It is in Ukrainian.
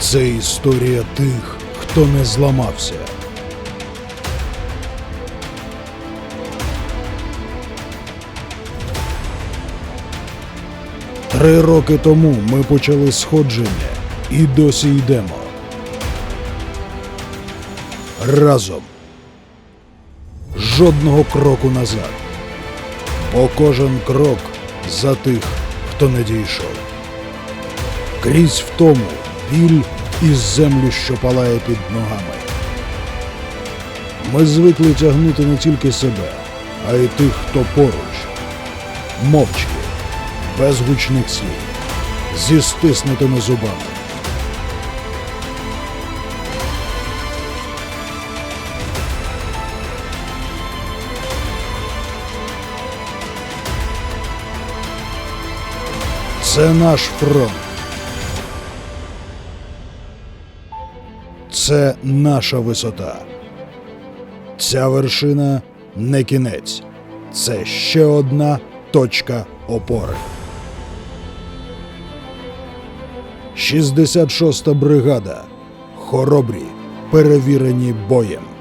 Це історія тих, хто не зламався. Три роки тому ми почали сходження і досі йдемо. Разом. Жодного кроку назад. Бо кожен крок за тих, хто не дійшов. Крізь втому, біль і землю, що палає під ногами. Ми звикли тягнути не тільки себе, а й тих, хто поруч. Мовчки, без слів, зі стиснутими зубами. Це наш фронт. Це наша висота. Ця вершина не кінець. Це ще одна точка опори. 66-та бригада. Хоробрі, перевірені боєм.